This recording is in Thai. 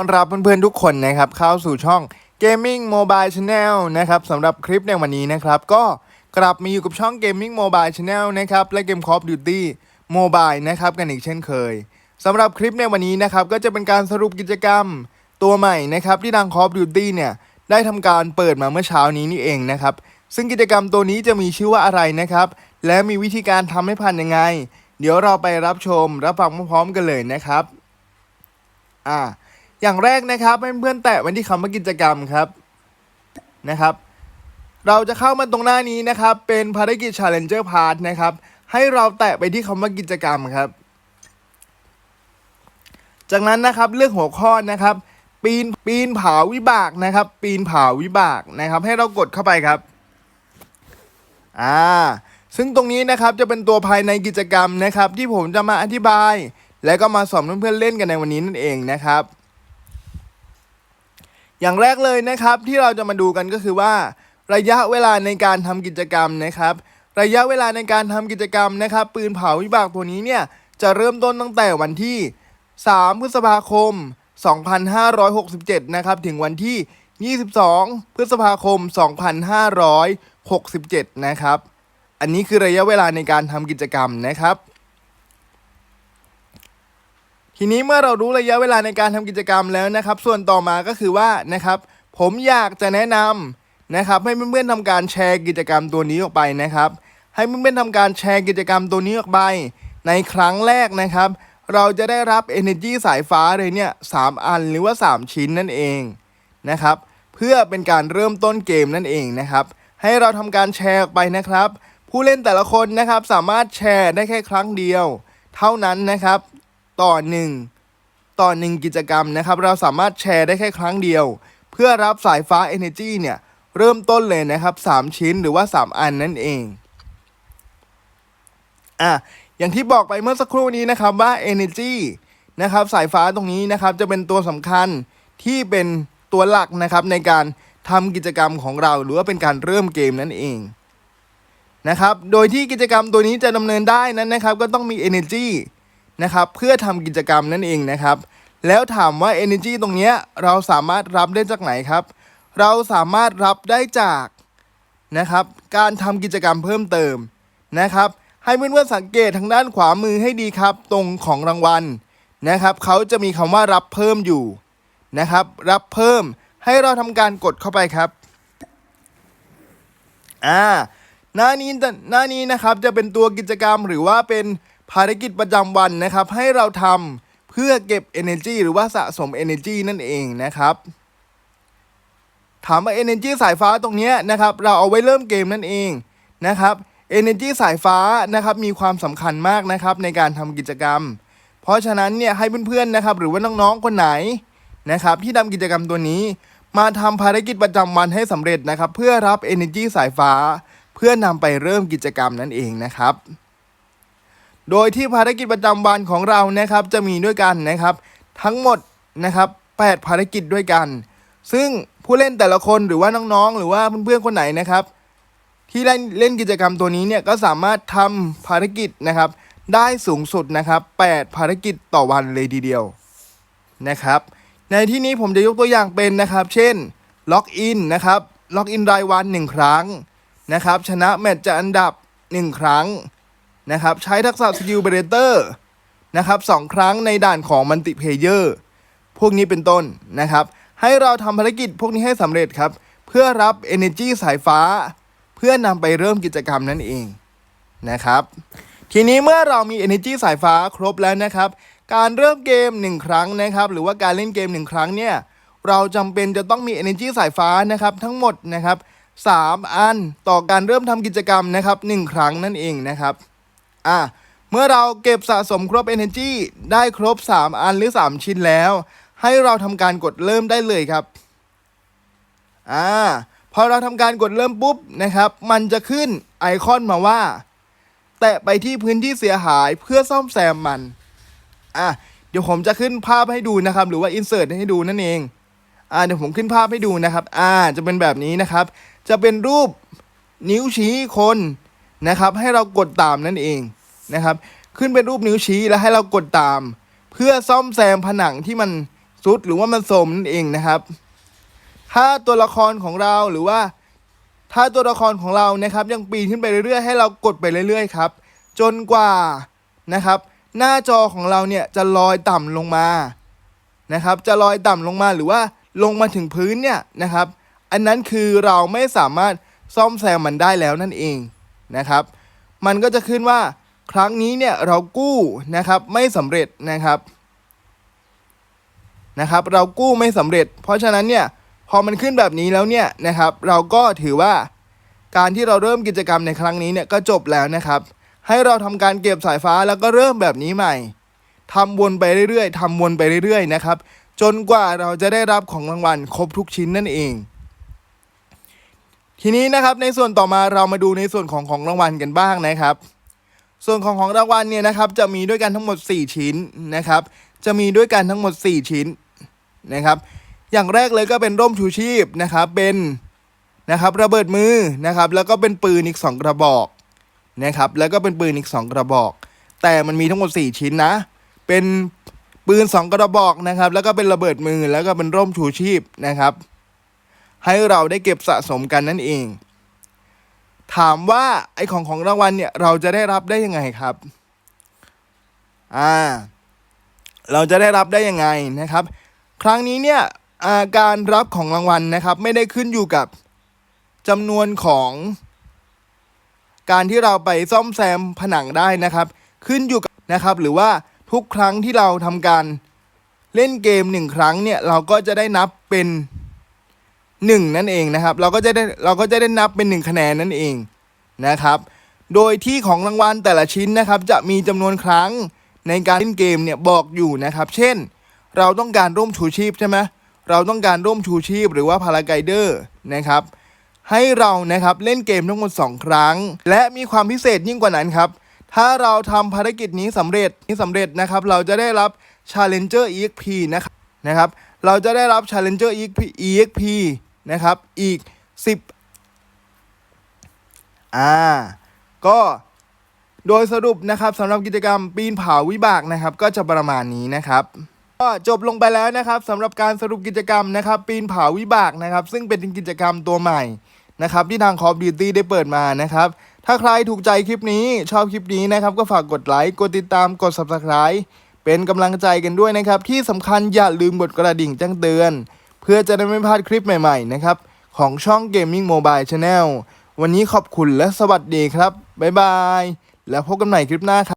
ต้อนรับเพื่อนๆทุกคนนะครับเข้าสู่ช่อง Gaming Mobile Channel นะครับสำหรับคลิปในวันนี้นะครับก็กลับมาอยู่กับช่อง Gaming Mobile Channel นะครับและเกม Call of Duty Mobile นะครับกันอีกเช่นเคยสำหรับคลิปในวันนี้นะครับก็จะเป็นการสรุปกิจกรรมตัวใหม่นะครับที่ทาง Call of Duty เนี่ยได้ทำการเปิดมาเมื่อเช้านี้นี่เองนะครับซึ่งกิจกรรมตัวนี้จะมีชื่อว่าอะไรนะครับ และมีวิธีการทำให้พันยังไง เดี๋ยวเราไปรับชมรับฟังพร้อมๆกันเลยนะครับอ่า อย่างแรกนะครับให้เพื่อนๆแตะไว้ที่คำว่ากิจกรรมครับนะครับ เราจะเข้ามาตรงหน้านี้นะครับ เป็นภารกิจ Challenger Part นะครับ ให้เราแตะไปที่คำว่ากิจกรรมครับ จากนั้นนะครับเลือกหัวข้อนะครับ ปีนปีนผาวิบากนะครับ ปีนผาวิบากนะครับ ให้เรากดเข้าไปครับอ่าซึ่งตรงนี้นะครับจะเป็นตัวภายในกิจกรรมนะครับ ที่ผมจะมาอธิบาย และก็มาสอนเพื่อนๆเล่นกันในวันนี้นั่นเองนะครับ อย่างแรกเลยนะครับที่เราจะมาดูกันก็คือว่า ระยะเวลาในการทำกิจกรรมนะครับ ระยะเวลาในการทำกิจกรรมนะครับ ปืนเผาวิบากตัวนี้เนี่ยจะเริ่มต้นตั้งแต่วันที่ 3 พฤษภาคม 2567 นะครับ ถึงวันที่ 22 พฤษภาคม 2567 นะครับ อันนี้คือระยะเวลาในการทำกิจกรรมนะครับ ทีนี้เมื่อเรารู้ระยะเวลาในการทำกิจกรรมแล้วนะครับ ส่วนต่อมาก็คือว่านะครับผมอยากจะแนะนำนะครับให้เพื่อนๆทำการแชร์กิจกรรมตัวนี้ออกไปนะครับ ให้เพื่อนๆทำการแชร์กิจกรรมตัวนี้ออกไป ในครั้งแรกนะครับ เราจะได้รับ Energy สายฟ้าเลยเนี่ยสามอันหรือว่า 3 ชิ้นนั่นเองนะครับ เพื่อเป็นการเริ่มต้นเกมนั่นเองนะครับ ให้เราทำการแชร์ออกไปนะครับ ผู้เล่นแต่ละคนนะครับสามารถแชร์ได้แค่ครั้งเดียว เท่านั้นนะครับ ต่อหนึ่งต่อหนึ่งกิจกรรมนะครับ เราสามารถแชร์ได้แค่ครั้งเดียว เพื่อรับสายฟ้า Energy เนี่ย เริ่มต้นเลยนะครับ 3 ชิ้นหรือว่า 3 อันนั่นเองอะอย่างที่บอกไปเมื่อสักครู่นี้นะครับว่า Energy นะครับสายฟ้าตรงนี้นะครับจะเป็นตัวสำคัญที่เป็นตัวหลักนะครับในการทำกิจกรรมของเราหรือว่าเป็นการเริ่มเกมนั่นเองนะครับ โดยที่กิจกรรมตัวนี้จะดำเนินได้นั้นนะครับ ก็ต้องมี Energy นะครับเพื่อทำกิจกรรมนั่นเองนะครับ แล้วถามว่า Energy ตรงเนี้ยเราสามารถรับได้จากไหนครับ เราสามารถรับได้จากนะครับ การทำกิจกรรมเพิ่มเติมนะครับ ให้เพื่อนๆสังเกตทางด้านขวามือให้ดีครับ ตรงของรางวัลนะครับเขาจะมีคำว่ารับเพิ่มอยู่นะครับ รับเพิ่มให้เราทำการกดเข้าไปครับอ่าหน้านี้หน้านี้นะครับจะเป็นตัวกิจกรรมหรือว่าเป็น ภารกิจประจำวันนะครับ ให้เราทำเพื่อเก็บ Energy หรือว่าสะสม Energy นั่นเองนะครับ ถามว่า Energy สายฟ้าตรงนี้นะครับ เราเอาไว้เริ่มเกมนั่นเองนะครับ Energy สายฟ้านะครับมีความสำคัญมากนะครับในการทำกิจกรรม เพราะฉะนั้นเนี่ยให้เพื่อนๆนะครับ หรือว่าน้องๆคนไหนนะครับ ที่ทำกิจกรรมตัวนี้ มาทำภารกิจประจำวันให้สำเร็จนะครับ เพื่อรับ Energy สายฟ้า เพื่อนำไปเริ่มกิจกรรมนั่นเองนะครับ โดยที่ภารกิจประจำวันของเรานะครับจะมีด้วยกันนะครับ ทั้งหมดนะครับ8ภารกิจด้วยกัน ซึ่งผู้เล่นแต่ละคนหรือว่าน้องๆ หรือว่าเพื่อนๆคนไหนนะครับ ที่เล่นเล่นกิจกรรมตัวนี้เนี่ยก็สามารถทำภารกิจนะครับ ได้สูงสุดนะครับ8ภารกิจต่อวันเลยทีเดียวนะครับ ในที่นี้ผมจะยกตัวอย่างเป็นนะครับ เช่นล็อกอินนะครับล็อกอินรายวัน 1 ครั้งนะครับ ชนะแมตช์จะอันดับ 1 ครั้ง นะครับ ใช้ทักษะสกิลเบรเตอร์นะครับสองครั้งในด่านของมัลติเพเยอร์พวกนี้เป็นต้นนะครับ ให้เราทำภารกิจพวกนี้ให้สำเร็จครับ เพื่อรับ Energy สายฟ้า เพื่อนำไปเริ่มกิจกรรมนั่นเองนะครับ ทีนี้เมื่อเรามี Energy สายฟ้าครบแล้วนะครับ การเริ่มเกม 1 ครั้งนะครับ หรือว่าการเล่นเกม 1 ครั้งเนี่ยเราจำเป็นจะต้องมี Energy สายฟ้านะครับ ทั้งหมดนะครับ3อันต่อการเริ่มทำกิจกรรมนะครับ 1 ครั้งนั่นเองนะครับ อะเมื่อเราเก็บสะสมครบ Energy ได้ครบ 3 อันหรือ 3 ชิ้นแล้ว ให้เราทำการกดเริ่มได้เลยครับอ่าพอเราทำการกดเริ่มปุ๊บนะครับ มันจะขึ้นไอคอนมาว่า แตะไปที่พื้นที่เสียหายเพื่อซ่อมแซมมันอะเดี๋ยวผมจะขึ้นภาพให้ดูนะครับ หรือว่าอินเสิร์ตให้ดูนั่นเองอ่าเดี๋ยวผมขึ้นภาพให้ดูนะครับ อ่า จะเป็นแบบนี้นะครับ จะเป็นรูปนิ้วชี้คนนะครับ ให้เรากดตามนั่นเอง นะครับ ขึ้นเป็นรูปนิ้วชี้แล้วให้เรากดตาม เพื่อซ่อมแซมผนังที่มันซุดหรือว่ามันโสมนั่นเองนะครับ ถ้าตัวละครของเราหรือว่า ถ้าตัวละครของเรานะครับ ยังปีนขึ้นไปเรื่อยๆให้เรากดไปเรื่อยๆครับ จนกว่านะครับ หน้าจอของเราเนี่ยจะลอยต่ำลงมานะครับ จะลอยต่ำลงมาหรือว่าลงมาถึงพื้นเนี่ยนะครับ อันนั้นคือเราไม่สามารถซ่อมแซมมันได้แล้วนั่นเองนะครับ มันก็จะขึ้นว่า ครั้งนี้เนี่ยเรากู้นะครับไม่สำเร็จนะครับนะครับ เรากู้ไม่สำเร็จ เพราะฉะนั้นเนี่ยพอมันขึ้นแบบนี้แล้วเนี่ยนะครับ เราก็ถือว่าการที่เราเริ่มกิจกรรมในครั้งนี้เนี่ยก็จบแล้วนะครับ ให้เราทำการเก็บสายฟ้าแล้วก็เริ่มแบบนี้ใหม่ทำวนไปเรื่อยๆทำวนไปเรื่อยๆนะครับ จนกว่าเราจะได้รับของรางวัลครบทุกชิ้นนั่นเอง ทีนี้นะครับในส่วนต่อมาเรามาดูในส่วนของของรางวัลกันบ้างนะครับ ส่วนของของรางวัลเนี่ยนะครับจะมีด้วยกันทั้งหมด 4 ชิ้นนะครับ จะมีด้วยกันทั้งหมด 4 ชิ้นนะครับ อย่างแรกเลยก็เป็นร่มชูชีพนะครับ เป็นนะครับระเบิดมือนะครับ แล้วก็เป็นปืนอีก 2 กระบอกนะครับ แล้วก็เป็นปืนอีก 2 กระบอก แต่มันมีทั้งหมด 4 ชิ้นนะ เป็นปืน 2 กระบอกนะครับ แล้วก็เป็นระเบิดมือแล้วก็เป็นร่มชูชีพนะครับ ให้เราได้เก็บสะสมกันนั่นเอง ถามว่าไอของของรางวัลเนี่ยเราจะได้รับได้ยังไงครับ อ่า เราจะได้รับได้ยังไงนะครับ ครั้งนี้เนี่ยาการรับของรางวัลนะครับ ไม่ได้ขึ้นอยู่กับจำนวนของ การที่เราไปซ่อมแซมผนังได้นะครับ ขึ้นอยู่กับนะครับ หรือว่าทุกครั้งที่เราทำการเล่นเกมหนึ่งครั้งเนี่ย เราก็จะได้นับเป็น หนึ่งนั่นเองนะครับ เราก็จะได้เราก็จะได้นับเป็นหนึ่งคะแนนนั่นเองนะครับ โดยที่ของรางวัลแต่ละชิ้นนะครับ จะมีจำนวนครั้งในการเล่นเกมเนี่ยบอกอยู่นะครับ เช่น เราต้องการร่มชูชีพใช่ไหมเราต้องการร่มชูชีพหรือว่าพาราไกเดอร์นะครับ ให้เรานะครับเล่นเกมทั้งหมด 2 ครั้ง และมีความพิเศษยิ่งกว่านั้นครับ ถ้าเราทำภารกิจนี้สำเร็จนี้สำเร็จนะครับ เราจะได้รับ Challenger EXP นะครับนะครับ เราจะได้รับ Challenger EXP นะครับ อีก 10 อ่า ก็โดยสรุปนะครับสำหรับกิจกรรมปีนผาวิบากนะครับ ก็จะประมาณนี้นะครับก็จบลงไปแล้วนะครับสำหรับการสรุปกิจกรรมนะครับ ปีนผาวิบากนะครับ ซึ่งเป็นกิจกรรมตัวใหม่นะครับ ที่ทาง Call of Duty ได้เปิดมานะครับ ถ้าใครถูกใจคลิปนี้ชอบคลิปนี้นะครับ ก็ฝากกดไลค์กดติดตามกด Subscribe เป็นกำลังใจกันด้วยนะครับ ที่สำคัญอย่าลืมกดกระดิ่งแจ้งเตือน พื่อจะได้ไม่พลาดคลิปใหม่ๆนะครับ ของช่อง Gaming Mobile Channel วันนี้ขอบคุณและสวัสดีครับ บ๊ายบาย แล้วพบกันใหม่คลิปหน้าครับ